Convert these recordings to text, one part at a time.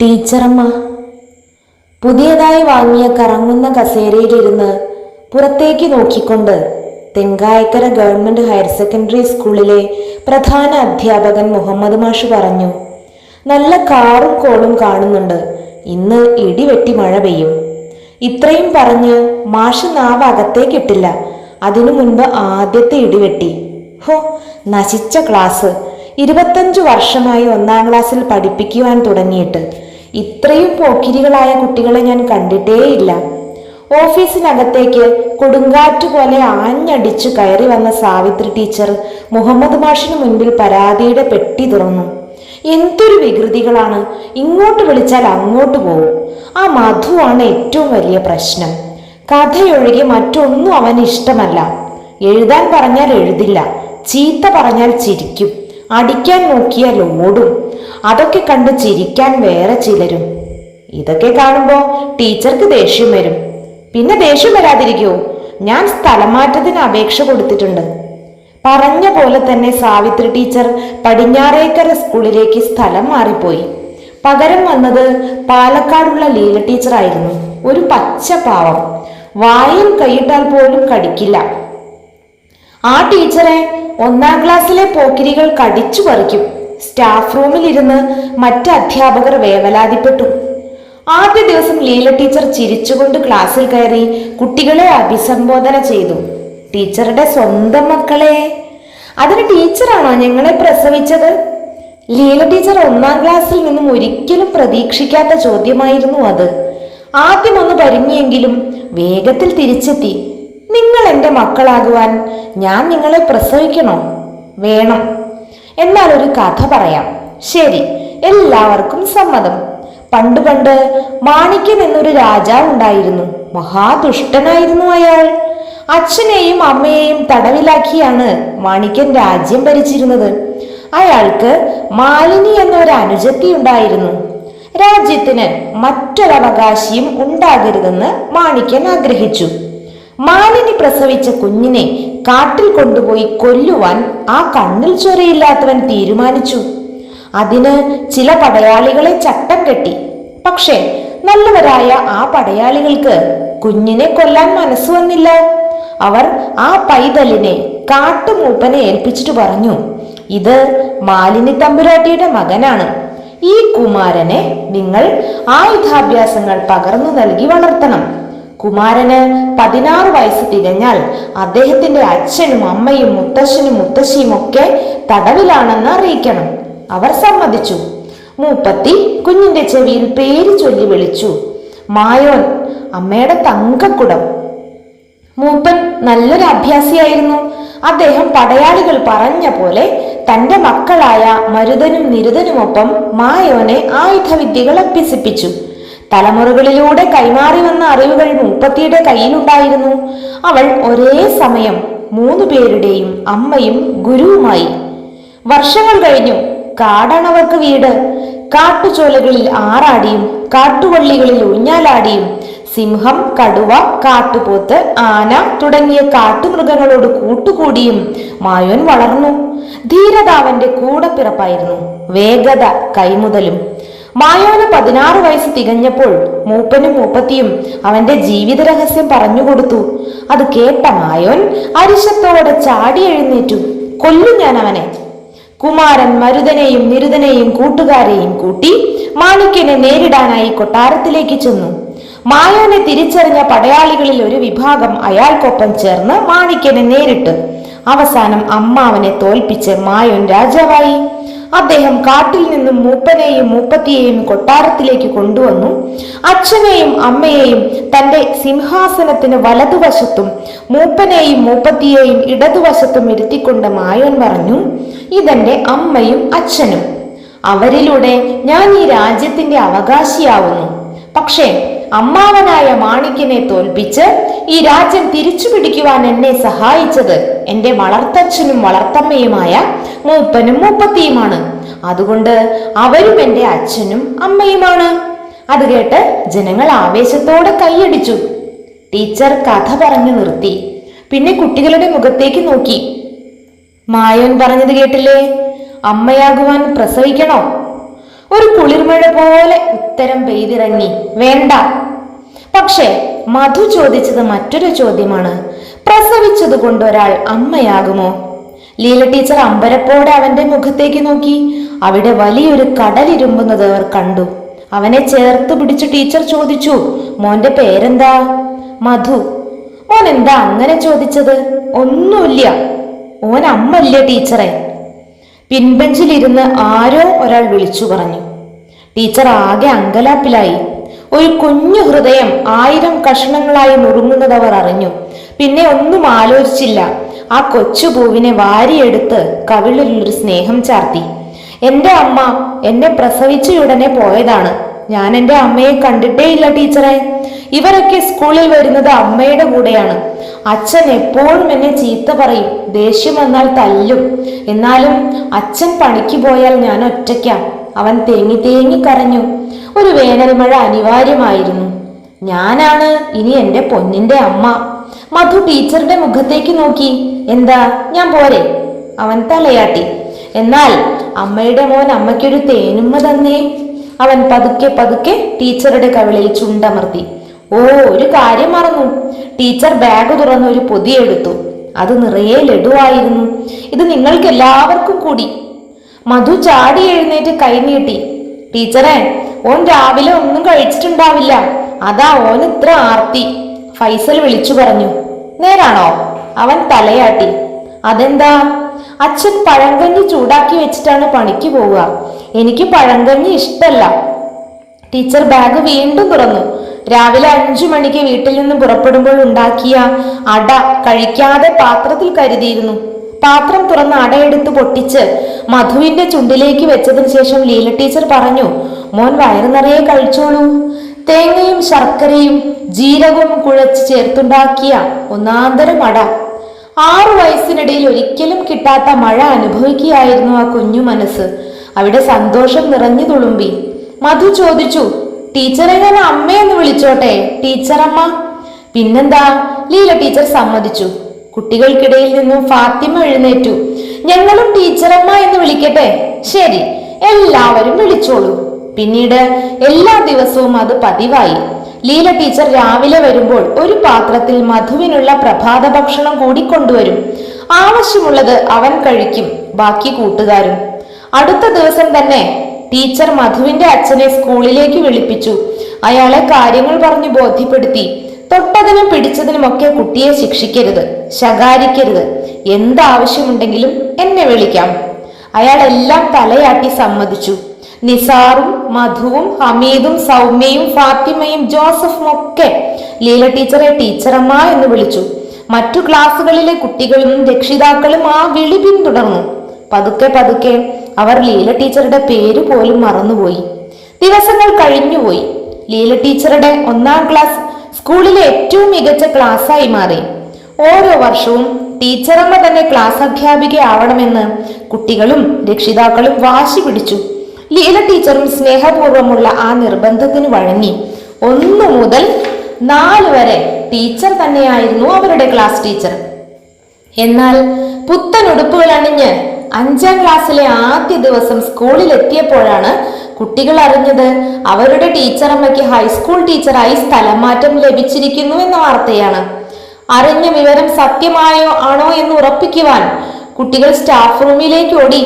ടീച്ചറമ്മ. പുതിയതായി വാങ്ങിയ കറങ്ങുന്ന കസേരയിലിരുന്ന് പുറത്തേക്ക് നോക്കിക്കൊണ്ട് തെങ്കായക്കര ഗവൺമെന്റ് ഹയർ സെക്കൻഡറി സ്കൂളിലെ പ്രധാന അധ്യാപകൻ മുഹമ്മദ് മാഷ് പറഞ്ഞു നല്ല കാറും കോളും കാണുന്നുണ്ട്. ഇന്ന് ഇടിവെട്ടി മഴ പെയ്യും. ഇത്രയും പറഞ്ഞ് മാഷ് നാവ് അകത്തേക്കിട്ടില്ല അതിനു മുൻപ് ആദ്യത്തെ ഇടിവെട്ടി. ഹോ നശിച്ച ക്ലാസ്. ഇരുപത്തഞ്ചു വർഷമായി ഒന്നാം ക്ലാസ്സിൽ പഠിപ്പിക്കുവാൻ തുടങ്ങിയിട്ട്. ഇത്രയും പോക്കിരികളായ കുട്ടികളെ ഞാൻ കണ്ടിട്ടേയില്ല. ഓഫീസിനകത്തേക്ക് കൊടുങ്കാറ്റ് പോലെ ആഞ്ഞടിച്ചു കയറി വന്ന സാവിത്രി ടീച്ചർ മുഹമ്മദ് മാഷിന് മുൻപിൽ പരാതിയുടെ പെട്ടി തുറന്നു. എന്തൊരു വികൃതികളാണ്. ഇങ്ങോട്ട് വിളിച്ചാൽ അങ്ങോട്ട് പോകും ആ മധുവാണ് ഏറ്റവും വലിയ പ്രശ്നം. കഥയൊഴികെ മറ്റൊന്നും അവന് ഇഷ്ടമല്ല. എഴുതാൻ പറഞ്ഞാൽ എഴുതില്ല. ചീത്ത പറഞ്ഞാൽ ചിരിക്കും. അടിക്കാൻ നോക്കിയാൽ ഓടും. അതൊക്കെ കണ്ട് ചിരിക്കാൻ വേറെ ചിലരും. ഇതൊക്കെ കാണുമ്പോൾ ടീച്ചർക്ക് ദേഷ്യം വരും. പിന്നെ ദേഷ്യം വരാതിരിക്കുമോ ഞാൻ സ്ഥലം മാറ്റത്തിന് അപേക്ഷ കൊടുത്തിട്ടുണ്ട്. പറഞ്ഞ പോലെ തന്നെ സാവിത്രി ടീച്ചർ പടിഞ്ഞാറേക്കര സ്കൂളിലേക്ക് സ്ഥലം മാറിപ്പോയി. പകരം വന്നത് പാലക്കാടുള്ള ലീല ടീച്ചറായിരുന്നു ഒരു പച്ച പാവം. വായിൽ കൈയിട്ടാൽ പോലും കടിക്കില്ല. ആ ടീച്ചറെ ഒന്നാം ക്ലാസ്സിലെ പോക്കിരികൾ കടിച്ചു പറിക്കും. സ്റ്റാഫ് റൂമിൽ ഇരുന്ന് മറ്റ് അധ്യാപകർ വേവലാതിപ്പെട്ടു. ആദ്യ ദിവസം ലീല ടീച്ചർ ചിരിച്ചുകൊണ്ട് ക്ലാസ്സിൽ കയറി കുട്ടികളെ അഭിസംബോധന ചെയ്തു. ടീച്ചറുടെ സ്വന്തം മക്കളെ. അതിന് ടീച്ചറാണോ ഞങ്ങളെ പ്രസവിച്ചത്? ലീല ടീച്ചർ ഒന്നാം ക്ലാസ്സിൽ നിന്നും ഒരിക്കലും പ്രതീക്ഷിക്കാത്ത ചോദ്യമായിരുന്നു അത്. ആദ്യം ഒന്ന് പരിങ്ങിയെങ്കിലും വേഗത്തിൽ തിരിച്ചെത്തി. നിങ്ങൾ എന്റെ മക്കളാകുവാൻ ഞാൻ നിങ്ങളെ പ്രസവിക്കണോ? വേണം. എന്നാൽ ഒരു കഥ പറയാം. ശരി എല്ലാവർക്കും സമ്മതം. പണ്ട് പണ്ട് മാണിക്യം എന്നൊരു രാജാവ് ഉണ്ടായിരുന്നു. മഹാദുഷ്ടനായിരുന്നു അയാൾ. അച്ഛനെയും അമ്മയെയും തടവിലാക്കിയാണ് മാണിക്യൻ രാജ്യം ഭരിച്ചിരുന്നത്. അയാൾക്ക് മാലിനി എന്നൊരു അനുജത്തി ഉണ്ടായിരുന്നു. രാജ്യത്തിന് മറ്റൊരവകാശിയും ഉണ്ടാകരുതെന്ന് മാണിക്യൻ ആഗ്രഹിച്ചു. മാലിനി പ്രസവിച്ച കുഞ്ഞിനെ കാട്ടിൽ കൊണ്ടുപോയി കൊല്ലുവാൻ ആ കണ്ണിൽ ചൊരയില്ലാത്തവൻ തീരുമാനിച്ചു. അതിന് ചില പടയാളികളെ ചട്ടം കെട്ടി. പക്ഷേ നല്ലവരായ ആ പടയാളികൾക്ക് കുഞ്ഞിനെ കൊല്ലാൻ മനസ്സ് വന്നില്ല. അവർ ആ പൈതലിനെ കാട്ടുമൂപ്പനെ ഏൽപ്പിച്ചിട്ട് പറഞ്ഞു ഇത് മാലിനി തമ്പുരാട്ടിയുടെ മകനാണ്. ഈ കുമാരനെ നിങ്ങൾ ആയുധാഭ്യാസങ്ങൾ പകർന്നു നൽകി വളർത്തണം. കുമാരന് പതിനാറ് വയസ്സ് തികഞ്ഞാൽ അദ്ദേഹത്തിന്റെ അച്ഛനും അമ്മയും മുത്തശ്ശനും മുത്തശ്ശിയും ഒക്കെ തടവിലാണെന്ന് അറിയിക്കണം. അവർ സമ്മതിച്ചു. മൂപ്പത്തി കുഞ്ഞിന്റെ ചെവിയിൽ പേര് ചൊല്ലി വിളിച്ചു. മായോൻ അമ്മയുടെ തങ്കക്കുടം. മൂപ്പൻ നല്ലൊരു അഭ്യാസിയായിരുന്നു. അദ്ദേഹം പടയാളികൾ പറഞ്ഞ പോലെ തന്റെ മക്കളായ മരുതനും നിരുതനുമൊപ്പം മായോനെ ആയുധവിദ്യകൾ അഭ്യസിപ്പിച്ചു. തലമുറകളിലൂടെ കൈമാറി വന്ന അറിവുകൾ മൂപ്പത്തിയുടെ കയ്യിലുണ്ടായിരുന്നു. അവൾ ഒരേ സമയം മൂന്നു പേരുടെയും അമ്മയും ഗുരുവുമായി. വർഷങ്ങൾ കഴിഞ്ഞു. കാടാണവർക്ക് വീട്. കാട്ടുചോലകളിൽ ആറാടിയും കാട്ടുവള്ളികളിൽ ഊഞ്ഞാലാടിയും സിംഹം കടുവ കാട്ടുപോത്ത് ആന തുടങ്ങിയ കാട്ടുമൃഗങ്ങളോട് കൂട്ടുകൂടിയും മായോൻ വളർന്നു. ധീരത അവന്റെ കൂടെ പിറപ്പായിരുന്നു വേഗത കൈമുതലും മായോന് പതിനാറ് വയസ്സ് തികഞ്ഞപ്പോൾ മൂപ്പനും മൂപ്പത്തിയും അവന്റെ ജീവിത രഹസ്യം പറഞ്ഞുകൊടുത്തു. അത് കേട്ട മായോൻ അരിശത്തോടെ ചാടി എഴുന്നേറ്റു. കൊല്ലും ഞാൻ അവനെ. കുമാരൻ മരുതനെയും നിരുതനെയും കൂട്ടുകാരെയും കൂട്ടി മാണിക്കനെ നേരിടാനായി കൊട്ടാരത്തിലേക്ക് ചെന്നു. മായോനെ തിരിച്ചറിഞ്ഞ പടയാളികളിൽ ഒരു വിഭാഗം അയാൾക്കൊപ്പം ചേർന്ന് മാണിക്കനെ നേരിട്ട്. അവസാനം അമ്മാവനെ തോൽപ്പിച്ച് മായോൻ രാജാവായി. അദ്ദേഹം കാട്ടിൽ നിന്നും മൂപ്പനെയും മൂപ്പത്തിയെയും കൊട്ടാരത്തിലേക്ക് കൊണ്ടുവന്നു. അച്ഛനെയും അമ്മയെയും തന്റെ സിംഹാസനത്തിന് വലതുവശത്തും മൂപ്പനെയും മൂപ്പത്തിയെയും ഇടതുവശത്തും ഇരുത്തിക്കൊണ്ട് മായോൻ പറഞ്ഞു ഇതെന്റെ അമ്മയും അച്ഛനും. അവരിലൂടെ ഞാൻ ഈ രാജ്യത്തിന്റെ അവകാശിയാവുന്നു. പക്ഷേ അമ്മാവനായ മാണിക്യനെ തോൽപ്പിച്ച് ഈ രാജ്യം തിരിച്ചു പിടിക്കുവാൻ എന്നെ സഹായിച്ചത് എന്റെ വളർത്തച്ഛനും വളർത്തമ്മയുമായ മൂപ്പനും മൂപ്പത്തിയുമാണ്. അതുകൊണ്ട് അവരും എന്റെ അച്ഛനും അമ്മയുമാണ്. അത് കേട്ട് ജനങ്ങൾ ആവേശത്തോടെ കൈയടിച്ചു. ടീച്ചർ കഥ പറഞ്ഞു നിർത്തി. പിന്നെ കുട്ടികളുടെ മുഖത്തേക്ക് നോക്കി. മായോൻ പറഞ്ഞത് കേട്ടില്ലേ? അമ്മയാകുവാൻ പ്രസവിക്കണോ? ഒരു കുളിർമഴ പോലെ ഉത്തരം പെയ്തിറങ്ങി. വേണ്ട. പക്ഷേ മധു ചോദിച്ചത് മറ്റൊരു ചോദ്യമാണ്. പ്രസവിച്ചത് കൊണ്ട് ഒരാൾ അമ്മയാകുമോ? ലീല ടീച്ചർ അമ്പരപ്പോടെ അവന്റെ മുഖത്തേക്ക് നോക്കി. അവിടെ വലിയൊരു കടലിരുമ്പുന്നത് അവർ കണ്ടു. അവനെ ചേർത്ത് പിടിച്ച് ടീച്ചർ ചോദിച്ചു മോന്റെ പേരെന്താ? മധു. മോൻ എന്താ അങ്ങനെ ചോദിച്ചത്? ഒന്നുമില്ല. ഓൻ അമ്മല്ലേ ടീച്ചറെ. പിൻബെഞ്ചിലിരുന്ന് ആരോ ഒരാൾ വിളിച്ചു പറഞ്ഞു. ടീച്ചർ ആകെ അങ്കലാപ്പിലായി. ഒരു കുഞ്ഞു ഹൃദയം ആയിരം കഷ്ണങ്ങളായി നുറുങ്ങുന്നത് അവർ അറിഞ്ഞു. പിന്നെ ഒന്നും ആലോചിച്ചില്ല. ആ കൊച്ചു പൂവിനെ വാരിയെടുത്ത് കവിളിലൊരു സ്നേഹം ചാർത്തി. എന്റെ അമ്മ എന്നെ പ്രസവിച്ചയുടനെ പോയതാണ്. ഞാൻ എന്റെ അമ്മയെ കണ്ടിട്ടേ ഇല്ല ടീച്ചറെ. ഇവരൊക്കെ സ്കൂളിൽ വരുന്നത് അമ്മയുടെ കൂടെയാണ്. അച്ഛൻ എപ്പോഴും എന്നെ ചീത്ത പറയും. ദേഷ്യം വന്നാൽ തല്ലും. എന്നാലും അച്ഛൻ പണിക്ക് പോയാൽ ഞാൻ ഒറ്റയ്ക്കാം. അവൻ തേങ്ങി തേങ്ങി കരഞ്ഞു. ഒരു വേനൽമഴ അനിവാര്യമായിരുന്നു. ഞാനാണ് ഇനി എന്റെ പൊന്നിന്റെ അമ്മ. മധു ടീച്ചറുടെ മുഖത്തേക്ക് നോക്കി. എന്താ? ഞാൻ പോരെ. അവൻ തലയാട്ടി. എന്നാൽ അമ്മയുടെ മോൻ അമ്മയ്ക്കൊരു തേനുമ്മ തന്നേ. അവൻ പതുക്കെ പതുക്കെ ടീച്ചറുടെ കവിളിൽ ചുണ്ടമർത്തി. ഓ ഒരു കാര്യം മറന്നു. ടീച്ചർ ബാഗ് തുറന്ന് ഒരു പൊതി എടുത്തു. അത് നിറയെ ലഡുവായിരുന്നു. ഇത് നിങ്ങൾക്ക് എല്ലാവർക്കും കൂടി. മധു ചാടി എഴുന്നേറ്റ് കൈനീട്ടി ടീച്ചറെ ഓൻ രാവിലെ ഒന്നും കഴിച്ചിട്ടുണ്ടാവില്ല. അതാ ഓൻ ഇത്ര ആർത്തി. ഫൈസൽ വിളിച്ചു പറഞ്ഞു നേരാണോ? അവൻ തലയാട്ടി. അതെന്താ? അച്ഛൻ പഴങ്കഞ്ഞി ചൂടാക്കി വെച്ചിട്ടാണ് പണിക്ക് പോവുക. എനിക്ക് പഴങ്കഞ്ഞി ഇഷ്ടല്ല. ടീച്ചർ ബാഗ് വീണ്ടും തുറന്നു. രാവിലെ അഞ്ചു മണിക്ക് വീട്ടിൽ നിന്ന് പുറപ്പെടുമ്പോൾ ഉണ്ടാക്കിയ അട കഴിക്കാതെ പാത്രത്തിൽ കരുതിയിരുന്നു. പാത്രം തുറന്ന് അടയെടുത്ത് പൊട്ടിച്ച് മധുവിന്റെ ചുണ്ടിലേക്ക് വെച്ചതിന് ശേഷം ലീല ടീച്ചർ പറഞ്ഞു മോൻ വയറു നിറയെ കഴിച്ചോളൂ. തേങ്ങയും ശർക്കരയും ജീരകവും കുഴച്ച് ചേർത്തുണ്ടാക്കിയ ഒന്നാന്തരം അട ആറു വയസ്സിനിടയിൽ ഒരിക്കലും കിട്ടാത്ത മഴ അനുഭവിക്കുകയായിരുന്നു ആ കുഞ്ഞു മനസ്സ്. അവിടെ സന്തോഷം നിറഞ്ഞു തുളുമ്പി. മധു ചോദിച്ചു ടീച്ചറെ ഞാൻ അമ്മയെന്ന് വിളിച്ചോട്ടെ? ടീച്ചറമ്മ. പിന്നെന്താ? ലീല ടീച്ചർ സമ്മതിച്ചു. കുട്ടികൾക്കിടയിൽ നിന്നും ഫാത്തിമ എഴുന്നേറ്റു. ഞങ്ങളും ടീച്ചറമ്മ എന്ന് വിളിക്കട്ടെ? ശരി എല്ലാവരും വിളിച്ചോളൂ. പിന്നീട് എല്ലാ ദിവസവും അത് പതിവായി. ലീല ടീച്ചർ രാവിലെ വരുമ്പോൾ ഒരു പാത്രത്തിൽ മധുവിനുള്ള പ്രഭാത ഭക്ഷണം കൂടി കൊണ്ടുവരും. ആവശ്യമുള്ളത് അവൻ കഴിക്കും ബാക്കി കൂട്ടുകാരും. അടുത്ത ദിവസം തന്നെ ടീച്ചർ മധുവിന്റെ അച്ഛനെ സ്കൂളിലേക്ക് വിളിപ്പിച്ചു. അയാളെ കാര്യങ്ങൾ പറഞ്ഞു ബോധ്യപ്പെടുത്തി. തൊട്ടതിനും പിടിച്ചതിനുമൊക്കെ കുട്ടിയെ ശിക്ഷിക്കരുത് ശകാരിക്കരുത്. എന്താവശ്യമുണ്ടെങ്കിലും എന്നെ വിളിക്കാം. അയാൾ എല്ലാം തലയാട്ടി സമ്മതിച്ചു. നിസാറും മധുവും ഹമീദും സൗമ്യയും ഫാത്തിമയും ജോസഫും ഒക്കെ ലീല ടീച്ചറെ ടീച്ചറമ്മ എന്ന് വിളിച്ചു. മറ്റു ക്ലാസ്സുകളിലെ കുട്ടികളും രക്ഷിതാക്കളും ആ വിളി പിന്തുടർന്നു. പതുക്കെ പതുക്കെ അവർ ലീല ടീച്ചറുടെ പേര് പോലും മറന്നുപോയി. ദിവസങ്ങൾ കഴിഞ്ഞുപോയി. ലീല ടീച്ചറുടെ ഒന്നാം ക്ലാസ് സ്കൂളിലെ ഏറ്റവും മികച്ച ക്ലാസ്സായി മാറി. ഓരോ വർഷവും ടീച്ചറമ്മ തന്നെ ക്ലാസ് അധ്യാപികയാവണമെന്ന് കുട്ടികളും രക്ഷിതാക്കളും വാശി പിടിച്ചു. ലീല ടീച്ചറും സ്നേഹപൂർവമുള്ള ആ നിർബന്ധത്തിന് വഴങ്ങി. ഒന്നു മുതൽ നാല് വരെ ടീച്ചർ തന്നെയായിരുന്നു അവരുടെ ക്ലാസ് ടീച്ചർ. എന്നാൽ പുത്തൻ ഉടുപ്പുകൾ അണിഞ്ഞ് അഞ്ചാം ക്ലാസ്സിലെ ആദ്യ ദിവസം സ്കൂളിൽ എത്തിയപ്പോഴാണ് കുട്ടികൾ അറിഞ്ഞത് അവരുടെ ടീച്ചറമ്മയ്ക്ക് ഹൈസ്കൂൾ ടീച്ചറായി സ്ഥലം മാറ്റം ലഭിച്ചിരിക്കുന്നു എന്ന വാർത്തയാണ്. അറിഞ്ഞ വിവരം സത്യമായോ ആണോ എന്ന് ഉറപ്പിക്കുവാൻ കുട്ടികൾ സ്റ്റാഫ് റൂമിലേക്ക് ഓടി.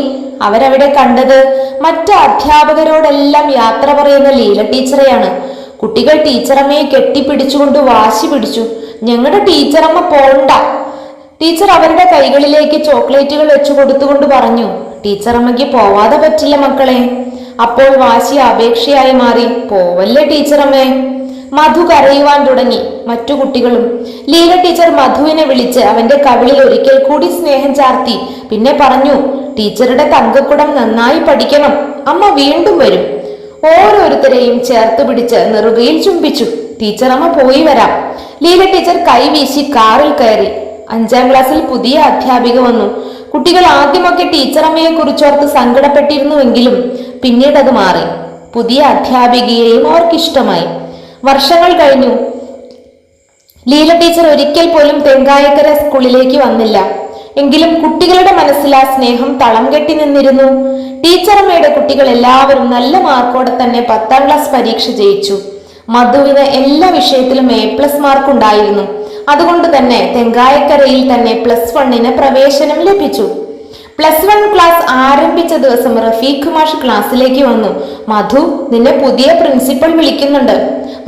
അവരവിടെ കണ്ടത് മറ്റ് അധ്യാപകരോടെല്ലാം യാത്ര പറയുന്ന ലീല ടീച്ചറെയാണ്. കുട്ടികൾ ടീച്ചറമ്മയെ കെട്ടിപ്പിടിച്ചുകൊണ്ട് വാശി പിടിച്ചു. ഞങ്ങളുടെ ടീച്ചറമ്മ പോണ്ട. ടീച്ചർ അവരുടെ കൈകളിലേക്ക് ചോക്ലേറ്റുകൾ വെച്ചു കൊടുത്തുകൊണ്ട് പറഞ്ഞു ടീച്ചറമ്മയ്ക്ക് പോവാതെ പറ്റില്ല മക്കളെ. അപ്പോൾ വാശി അപേക്ഷയായി മാറി പോവല്ലേ ടീച്ചറമ്മേ. മധു കരയുവാൻ തുടങ്ങി. മറ്റു കുട്ടികളും. ലീല ടീച്ചർ മധുവിനെ വിളിച്ച് അവന്റെ കവിളിൽ ഒരിക്കൽ കൂടി സ്നേഹം ചാർത്തി. പിന്നെ പറഞ്ഞു ടീച്ചറുടെ തങ്കക്കുടം നന്നായി പഠിക്കണം. അമ്മ വീണ്ടും വരും. ഓരോരുത്തരെയും ചേർത്ത് പിടിച്ച് നെറുകയിൽ ചുംബിച്ചു. ടീച്ചർ അമ്മ പോയി വരാം. ലീല ടീച്ചർ കൈവീശി കാറിൽ കയറി. അഞ്ചാം ക്ലാസ്സിൽ പുതിയ അധ്യാപിക വന്നു. കുട്ടികൾ ആദ്യമൊക്കെ ടീച്ചറമ്മയെ കുറിച്ചോർത്ത് സങ്കടപ്പെട്ടിരുന്നുവെങ്കിലും പിന്നീട് അത് മാറി. പുതിയ അധ്യാപികയെയും അവർക്കിഷ്ടമായി. വർഷങ്ങൾ കഴിഞ്ഞു. ലീല ടീച്ചർ ഒരിക്കൽ പോലും തെങ്കായക്കര സ്കൂളിലേക്ക് വന്നില്ല. എങ്കിലും കുട്ടികളുടെ മനസ്സിൽ ആ സ്നേഹം തളം കെട്ടി നിന്നിരുന്നു. ടീച്ചറമ്മയുടെ കുട്ടികൾ എല്ലാവരും നല്ല മാർക്കോടെ തന്നെ പത്താം ക്ലാസ് പരീക്ഷ ജയിച്ചു. മധുവിന് എല്ലാ വിഷയത്തിലും എ പ്ലസ് മാർക്ക് ഉണ്ടായിരുന്നു. അതുകൊണ്ട് തന്നെ തെങ്കായക്കരയിൽ തന്നെ പ്ലസ് വണ്ണിന് പ്രവേശനം ലഭിച്ചു. പ്ലസ് വൺ ക്ലാസ് ആരംഭിച്ച ദിവസം റഫീഖ് മാഷ് ക്ലാസ്സിലേക്ക് വന്നു. മധു നിന്നെ പുതിയ പ്രിൻസിപ്പൾ വിളിക്കുന്നുണ്ട്.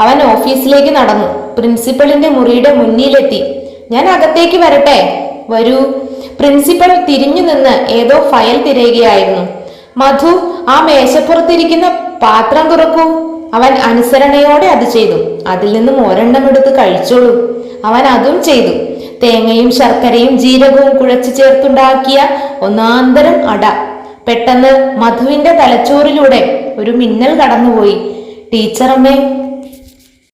അവൻ ഓഫീസിലേക്ക് നടന്നു. പ്രിൻസിപ്പലിന്റെ മുറിയുടെ മുന്നിലെത്തി. ഞാൻ അകത്തേക്ക് വരട്ടെ. വരൂ. പ്രിൻസിപ്പൽ തിരിഞ്ഞു നിന്ന് ഏതോ ഫയൽ തിരയുകയായിരുന്നു. മധു ആ മേശപ്പുറത്തിരിക്കുന്ന പാത്രം തുറക്കൂ. അവൻ അനുസരണയോടെ അത് ചെയ്തു. അതിൽ നിന്നും ഒരെണ്ണം എടുത്ത് കഴിച്ചോളൂ. അവൻ അതും ചെയ്തു. തേങ്ങയും ശർക്കരയും ജീരകവും കുഴച്ചു ചേർത്തുണ്ടാക്കിയ ഒന്നാന്തരം അട. പെട്ടെന്ന് മധുവിന്റെ തലച്ചോറിലൂടെ ഒരു മിന്നൽ കടന്നുപോയി. ടീച്ചറമ്മേ